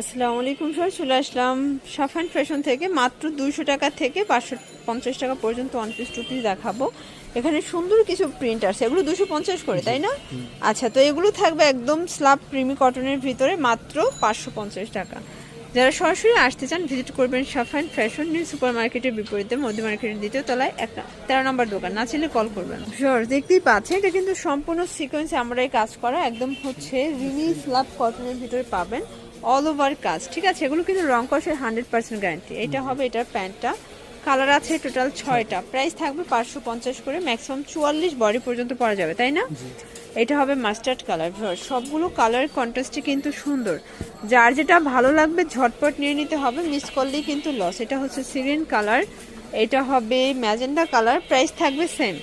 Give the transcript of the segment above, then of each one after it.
আসসালামু আলাইকুম স্যার চলে আসলাম সাফান ফ্যাশন থেকে। মাত্র দুইশো টাকা থেকে পাঁচশো পঞ্চাশ টাকা পর্যন্ত ওয়ান পিস টু পিস দেখাবো। এখানে সুন্দর কিছু প্রিন্ট আছে এগুলো দুশো পঞ্চাশ করে তাই না? আচ্ছা তো এগুলো থাকবে একদম স্লাব ক্রিমি কটনের ভিতরে মাত্র পাঁচশো পঞ্চাশ টাকা। যারা সরাসরি আসতে চান ভিজিট করবেন সাফান ফ্যাশন নিউ সুপার মার্কেটের বিপরীতে মধ্য মার্কেটের দ্বিতীয় তলায় একটা তেরো নম্বর দোকান। না ছিল কল করবেন। শিওর দেখতেই পাচ্ছেন এটা কিন্তু সম্পূর্ণ সিকোয়েন্সে আমরা এই কাজ করা। একদম হচ্ছে রিমি স্লাব কটনের ভিতরে পাবেন। অল ওভার কাজ ঠিক আছে এগুলো কিন্তু রং কষের হান্ড্রেড পার্সেন্ট গ্যারান্টি এটা হবে এটার প্যান্টটা। কালার আছে টোটাল ছয়টা। প্রাইস থাকবে পাঁচশো পঞ্চাশ করে ম্যাক্সিমাম চুয়াল্লিশ বডি পর্যন্ত পরা যাবে তাই না? এটা হবে মাস্টার্ড কালার সবগুলো কালার কন্ট্রাস্টে কিন্তু সুন্দর। যার যেটা ভালো লাগবে ঝটপট নিয়ে নিতে হবে মিস করলেই কিন্তু লস এটা হচ্ছে সিরিন কালার এটা হবে ম্যাজেন্ডা কালার প্রাইস থাকবে সেম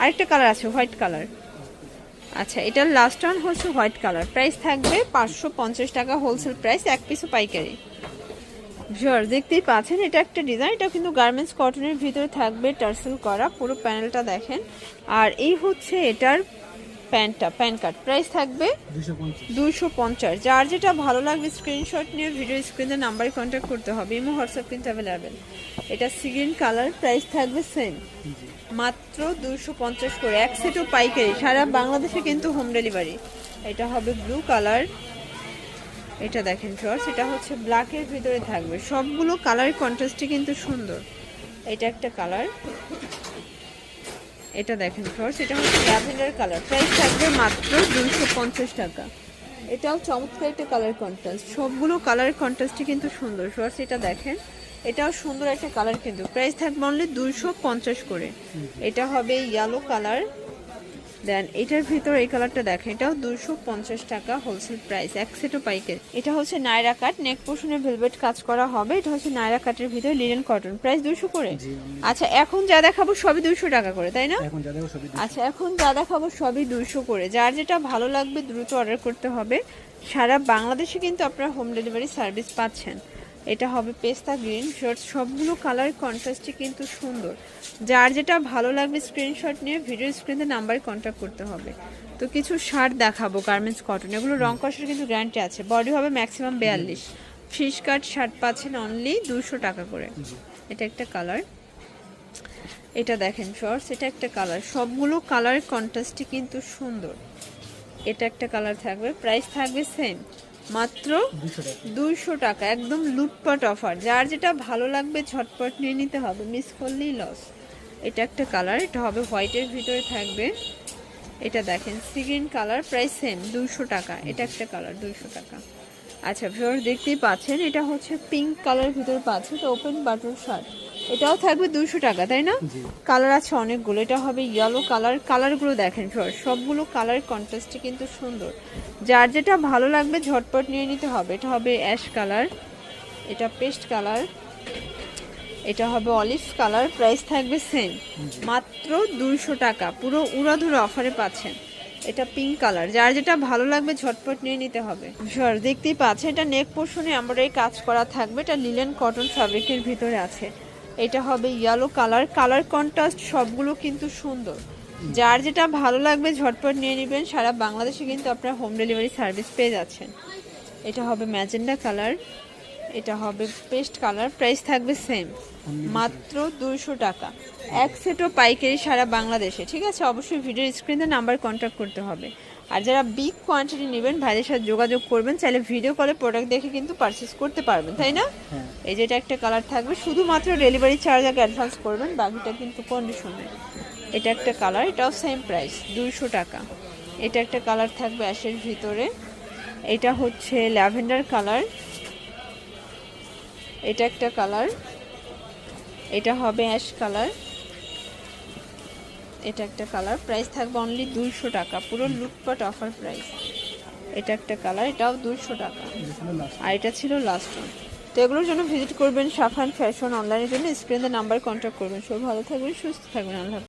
আরেকটা কালার আছে হোয়াইট কালার আচ্ছা এটার লাস্ট ওয়ান হচ্ছে হোয়াইট কালার প্রাইস থাকবে পাঁচশো পঞ্চাশ টাকা হোলসেল প্রাইস এক পিসও পাইকারি। ভিউয়ার দেখতেই পাচ্ছেন এটা একটা ডিজাইন এটা কিন্তু গার্মেন্টস কটনের ভিতরে থাকবে টার্সেল করা পুরো প্যানেলটা দেখেন। আর এই হচ্ছে এটার প্যান্টটা প্যান কার্ড প্রাইস থাকবে দুশো পঞ্চাশ। যার যেটা ভালো লাগবে স্ক্রিনশট নিয়ে ভিডিও স্ক্রিনের নাম্বারে কন্ট্যাক্ট করতে হবে। ইমো হোয়াটসঅ্যাপ কিন্তু অ্যাভেলেবেল এটা সিগ্রিন কালার প্রাইস থাকবে সেম মাত্র দুশো পঞ্চাশ করে, এক সেটও পাইকারি। সারা বাংলাদেশে কিন্তু হোম ডেলিভারি এটা হবে ব্লু কালার এটা দেখেন শর্টস এটা হচ্ছে ব্ল্যাকের ভিতরে থাকবে। সবগুলো কালার কন্ট্রাস্টই কিন্তু সুন্দর। এটা একটা কালার এটা দেখেন শর্টস এটা হচ্ছে ল্যাভেন্ডার কালার প্রাইস থাকবে মাত্র দুশো পঞ্চাশ টাকা। এটাও চমৎকার একটা কালার কন্ট্রাস্ট সবগুলো কালার কন্ট্রাস্টই কিন্তু সুন্দর। শর্টস এটা দেখেন। এটাও সুন্দর একটা কালার কিন্তু। প্রাইস থাকবে অনলি দুইশো পঞ্চাশ করে। এটা হবে ইয়েলো কালার দেন এটার ভিতর এই কালারটা দেখেন এটাও দুশো পঞ্চাশ টাকা হোলসেল প্রাইস এক সেটও পাইকারি। এটা হচ্ছে নায়রা কাট নেক পোর্শনে ভেলভেট কাজ করা হবে। এটা হচ্ছে নায়রা কাটের ভিতরে লিনেন কটন প্রাইস দুশো করে? আচ্ছা এখন যা দেখাবো সবই দুশো টাকা করে তাই না? আচ্ছা এখন যা দেখাবো সবই দুশো করে। যার যেটা ভালো লাগবে দ্রুত অর্ডার করতে হবে। সারা বাংলাদেশে কিন্তু আপনারা হোম ডেলিভারি সার্ভিস পাচ্ছেন। এটা হবে পেস্তা গ্রিন। শর্ট সবগুলো কালার কন্ট্রাস্টই কিন্তু সুন্দর। যার যেটা ভালো লাগবে স্ক্রিনশট নিয়ে ভিডিও স্ক্রিনে নাম্বারে কন্ট্যাক্ট করতে হবে। তো কিছু শার্ট দেখাবো গার্মেন্টস কটন এগুলো রং কষের কিন্তু গ্যারান্টি আছে। বডি হবে ম্যাক্সিমাম বিয়াল্লিশ। ফিশ কাট শার্ট পাচ্ছেন অনলি দুশো টাকা করে। এটা একটা কালার এটা দেখেন শর্টস এটা একটা কালার সবগুলো কালার কন্ট্রাস্টই কিন্তু সুন্দর। এটা একটা কালার থাকবে। প্রাইস থাকবে সেম মাত্র দুইশো টাকা, একদম লুটপাট অফার যার যেটা ভালো লাগবে ঝটপট নিয়ে নিতে হবে মিস করলেই লস এটা একটা কালার এটা হবে হোয়াইটের ভিতরে থাকবে। এটা দেখেন সিগ্রিন কালার প্রাইস সেম দুইশো টাকা। এটা একটা কালার দুইশো টাকা। আচ্ছা ভিউয়ার দেখতেই পাচ্ছেন, এটা হচ্ছে পিঙ্ক কালার ভিতরে পাচ্ছে তো ওপেন বাটন শার্ট এটাও থাকবে দুইশো টাকা তাই না? কালার আছে অনেকগুলো এটা হবে ইয়েলো কালার কালারগুলো দেখেন সবগুলো কালার কন্ট্রাস্টে কিন্তু সুন্দর। যার যেটা ভালো লাগবে ঝটপট নিয়ে নিতে হবে এটা হবে অ্যাশ কালার এটা পেস্ট কালার এটা হবে অলিভ কালার প্রাইস থাকবে সেম মাত্র দুইশো টাকা পুরো উড়াধুরা অফারে পাচ্ছেন। এটা পিঙ্ক কালার যার যেটা ভালো লাগবে ঝটপট নিয়ে নিতে হবে। সর দেখতেই পাচ্ছেন এটা নেক পোর্শনে আমরা এই কাজ করা থাকবে এটা লিলেন কটন ফ্যাব্রিকের ভিতরে আছে। এটা হবে ইয়েলো কালার কালার কন্ট্রাস্ট সবগুলো কিন্তু সুন্দর। যার যেটা ভালো লাগবে ঝটপট নিয়ে নেবেন। সারা বাংলাদেশে কিন্তু আপনারা হোম ডেলিভারি সার্ভিস পেয়ে যাচ্ছেন। এটা হবে ম্যাজেন্ডা কালার এটা হবে পেস্ট কালার প্রাইস থাকবে সেম মাত্র দুইশো টাকা। এক সেটও পাইকারি সারা বাংলাদেশে ঠিক আছে? অবশ্যই ভিডিওর স্ক্রিনে নাম্বার কন্ট্যাক্ট করতে হবে। আর যারা বিগ কোয়ান্টিটি নেবেন ভাইদের সাথে যোগাযোগ করবেন চাইলে ভিডিও কলে প্রোডাক্ট দেখে কিন্তু পারচেস করতে পারবেন তাই না? হ্যাঁ। এই যেটা একটা কালার থাকবে শুধুমাত্র ডেলিভারি চার্জ আগে অ্যাডভান্স করবেন বাকিটা কিন্তু কন্ডিশনে এটা একটা কালার এটাও সেম প্রাইস দুইশো টাকা। এটা একটা কালার থাকবে অ্যাশের ভিতরে। এটা হচ্ছে ল্যাভেন্ডার কালার এটা একটা কালার। এটা হবে অ্যাশ কালার। এটা একটা কালার। প্রাইস থাকবে অনলি দুইশো টাকা। পুরো লুটপাট অফার প্রাইস। এটা একটা কালার, এটাও দুইশো টাকা। আর এটা ছিল লাস্ট ওয়ান তো এগুলোর জন্য ভিজিট করবেন সাফান ফ্যাশন অনলাইনের জন্য। স্ক্রিনে নাম্বার কন্ট্যাক্ট করবেন। সব ভালো থাকবেন, সুস্থ থাকবেন। আল্লাহ।